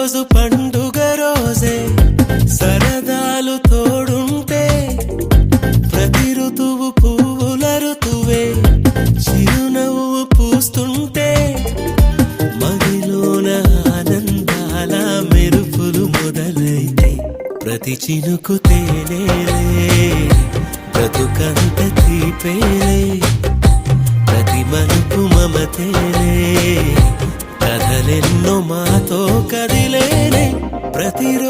రోజు పండుగ రోజే సరదాలు తోడుంటే ప్రతి ఋతువు పువ్వుల ఋతువే చిరునవ్వు పూస్తుంటే మదిలోన ఆనందాల మెరుపులు మొదలైతే ప్రతి చినుకు తేలే బ్రతుకంత తీపే ప్రతి మనుకు మమతేలే కథలెన్నో మాతో కదిలే ప్రతిరోజు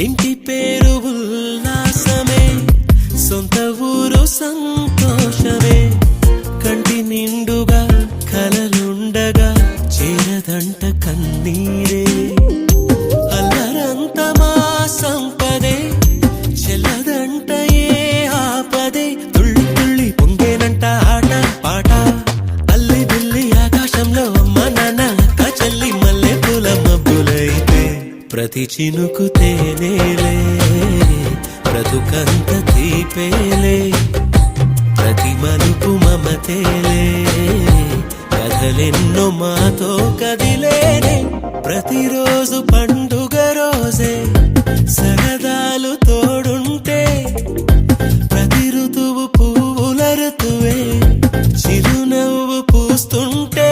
ఇంటి పేరు ఉల్లాసమే సొంత ఊరు సంతోషమే. కంటి నిండుగా కలలుండగా చేరదంట కన్నీరే. ప్రతి చినుకు తేనేలే బ్రతుకంత తీపేలే ప్రతి మలుపు మమతేలే కథలెన్నో మాతో కదిలేనే ప్రతిరోజు పండుగ రోజే సరదాలు తోడుంటే ప్రతి ఋతువు పువ్వుల ఋతువే చిరునవ్వు పూస్తుంటే